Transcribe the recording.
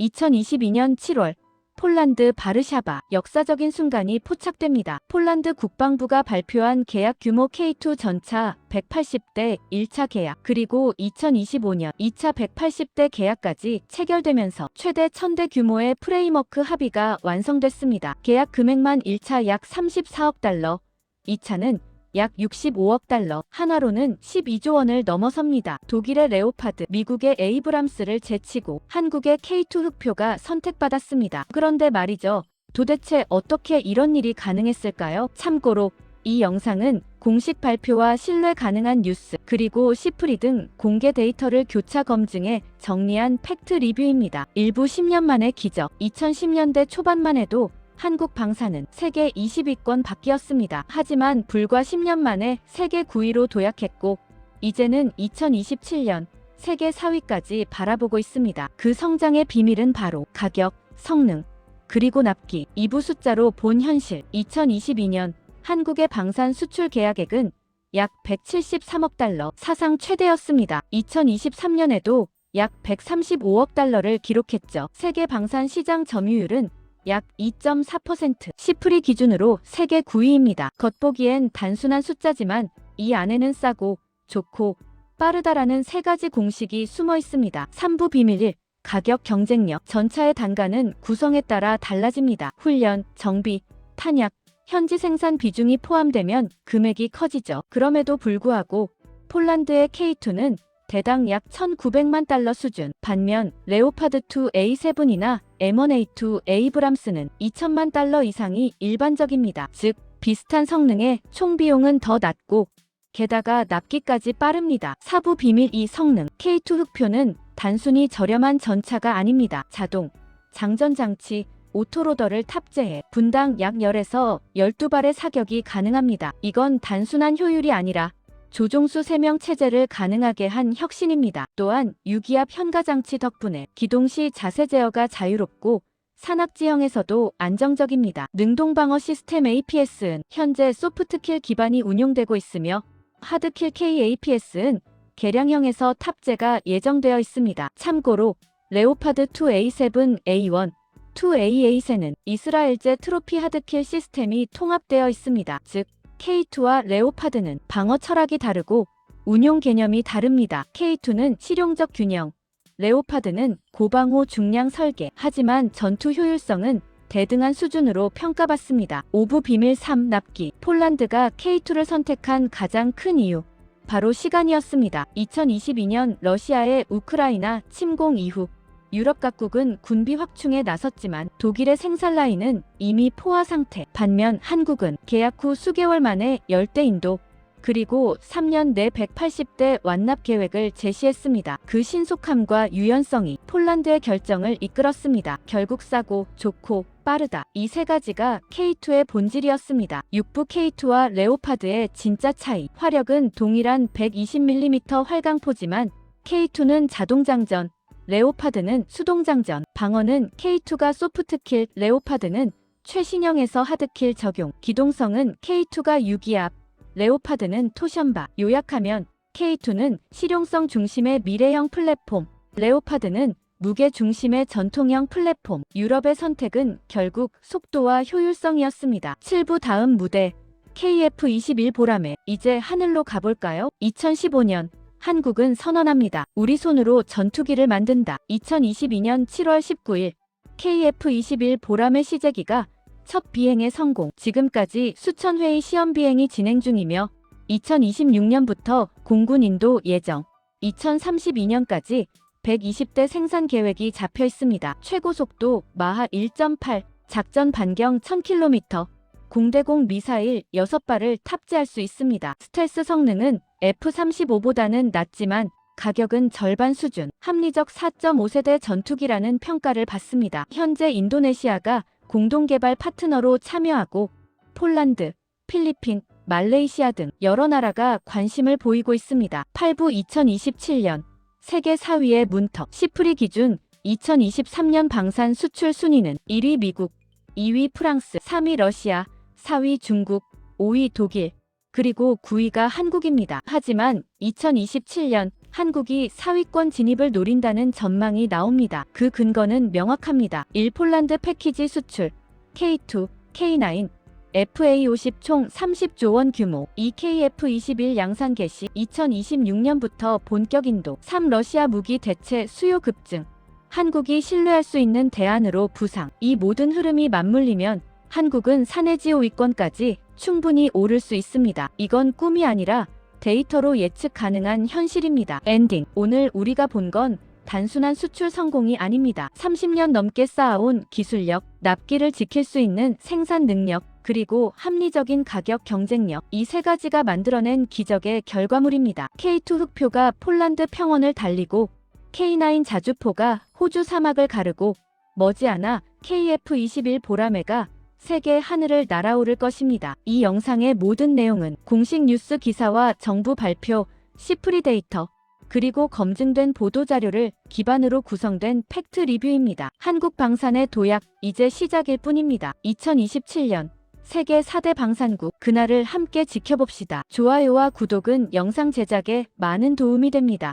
2022년 7월 폴란드 바르샤바 역사적인 순간이 포착됩니다. 폴란드 국방부가 발표한 계약 규모 K2 전차 180대 1차 계약 그리고 2025년 2차 180대 계약까지 체결되면서 최대 1000대 규모의 프레임워크 합의가 완성됐습니다. 계약 금액만 1차 약 34억 달러, 2차는 약 65억 달러, 한화로는 12조 원을 넘어섭니다. 독일의 레오파드, 미국의 에이브람스를 제치고 한국의 K2 흑표가 선택받았습니다. 그런데 말이죠. 도대체 어떻게 이런 일이 가능했을까요? 참고로 이 영상은 공식 발표와 신뢰 가능한 뉴스, 그리고 시프리 등 공개 데이터를 교차 검증해 정리한 팩트 리뷰입니다. 일부 10년 만의 기적, 2010년대 초반만 해도 한국 방사는 세계 20위권 밖이었습니다. 하지만 불과 10년 만에 세계 9위로 도약했고 이제는 2027년 세계 4위까지 바라보고 있습니다. 그 성장의 비밀은 바로 가격, 성능, 그리고 납기, 이부 숫자로 본 현실. 2022년 한국의 방산 수출 계약액은 약 173억 달러, 사상 최대였습니다. 2023년에도 약 135억 달러를 기록했죠. 세계 방산 시장 점유율은 약 2.4%, 시프리 기준으로 세계 9위입니다. 겉보기엔 단순한 숫자지만 이 안에는 싸고 좋고 빠르다라는 세 가지 공식이 숨어 있습니다. 3부 비밀 1. 가격 경쟁력. 전차의 단가는 구성에 따라 달라집니다. 훈련, 정비, 탄약, 현지 생산 비중이 포함되면 금액이 커지죠. 그럼에도 불구하고 폴란드의 K2는 대당 약 1,900만 달러 수준. 반면 레오파드2 A7이나 M1A2 에이브람스는 2천만 달러 이상이 일반적입니다. 즉 비슷한 성능에 총 비용은 더 낮고 게다가 납기까지 빠릅니다. 사부 비밀 2 성능 K2 흑표는 단순히 저렴한 전차가 아닙니다. 자동, 장전 장치, 오토로더를 탑재해 분당 약 10에서 12발의 사격이 가능합니다. 이건 단순한 효율이 아니라 조종수 3명 체제를 가능하게 한 혁신입니다. 또한 유기압 현가장치 덕분에 기동 시 자세 제어가 자유롭고 산악지형에서도 안정적입니다. 능동방어 시스템 APS는 현재 소프트킬 기반이 운용되고 있으며 하드킬 KAPS는 개량형에서 탑재가 예정되어 있습니다. 참고로 레오파드 2A7 A1, 2AA3는 이스라엘제 트로피 하드킬 시스템이 통합되어 있습니다. 즉 K2와 레오파드는 방어 철학이 다르고 운용 개념이 다릅니다. K2는 실용적 균형, 레오파드는 고방호 중량 설계. 하지만 전투 효율성은 대등한 수준으로 평가받습니다. 오부 비밀 3 납기. 폴란드가 K2를 선택한 가장 큰 이유. 바로 시간이었습니다. 2022년 러시아의 우크라이나 침공 이후 유럽 각국은 군비 확충에 나섰지만 독일의 생산 라인은 이미 포화 상태. 반면 한국은 계약 후 수개월 만에 열대 인도 그리고 3년 내 180대 완납 계획을 제시했습니다. 그 신속함과 유연성이 폴란드의 결정을 이끌었습니다. 결국 싸고 좋고 빠르다. 이 세 가지가 K2의 본질이었습니다. 6부 K2와 레오파드의 진짜 차이. 화력은 동일한 120mm 활강포지만 K2는 자동장전, 레오파드는 수동장전, 방어는 K2가 소프트킬, 레오파드는 최신형에서 하드킬 적용, 기동성은 K2가 유기압, 레오파드는 토션바, 요약하면 K2는 실용성 중심의 미래형 플랫폼, 레오파드는 무게 중심의 전통형 플랫폼, 유럽의 선택은 결국 속도와 효율성이었습니다. 7부 다음 무대, KF-21 보람에 이제 하늘로 가볼까요? 2015년 한국은 선언합니다. 우리 손으로 전투기를 만든다. 2022년 7월 19일 KF-21 보람의 시제기가 첫 비행의 성공. 지금까지 수천 회의 시험 비행이 진행 중이며 2026년부터 공군 인도 예정. 2032년까지 120대 생산 계획이 잡혀 있습니다. 최고 속도 마하 1.8, 작전 반경 1000km, 공대공 미사일 6발을 탑재할 수 있습니다. 스텔스 성능은 F-35보다는 낮지만 가격은 절반 수준, 합리적 4.5세대 전투기라는 평가를 받습니다. 현재 인도네시아가 공동개발 파트너로 참여하고 폴란드, 필리핀, 말레이시아 등 여러 나라가 관심을 보이고 있습니다. 8부 2027년 세계 4위의 문턱 시프리 기준 2023년 방산 수출 순위는 1위 미국, 2위 프랑스, 3위 러시아, 4위 중국, 5위 독일, 그리고 9위가 한국입니다. 하지만 2027년 한국이 사위권 진입을 노린다는 전망이 나옵니다. 그 근거는 명확합니다. 1. 폴란드 패키지 수출 K2, K9, FA50 총 30조 원 규모 2 KF21 양산 개시 2026년부터 본격 인도 3. 러시아 무기 대체 수요 급증 한국이 신뢰할 수 있는 대안으로 부상 이 모든 흐름이 맞물리면 한국은 산해지오 위권까지 충분히 오를 수 있습니다. 이건 꿈이 아니라 데이터로 예측 가능한 현실입니다. 엔딩. 오늘 우리가 본 건 단순한 수출 성공이 아닙니다. 30년 넘게 쌓아온 기술력, 납기를 지킬 수 있는 생산 능력, 그리고 합리적인 가격 경쟁력. 이 세 가지가 만들어낸 기적의 결과물입니다. K2 흑표가 폴란드 평원을 달리고 K9 자주포가 호주 사막을 가르고 머지않아 KF21 보라매가 세계 하늘을 날아오를 것입니다. 이 영상의 모든 내용은 공식 뉴스 기사와 정부 발표, 시프리 데이터, 그리고 검증된 보도 자료를 기반으로 구성된 팩트 리뷰입니다. 한국 방산의 도약 이제 시작일 뿐입니다. 2027년 세계 4대 방산국 그날을 함께 지켜봅시다. 좋아요와 구독은 영상 제작에 많은 도움이 됩니다.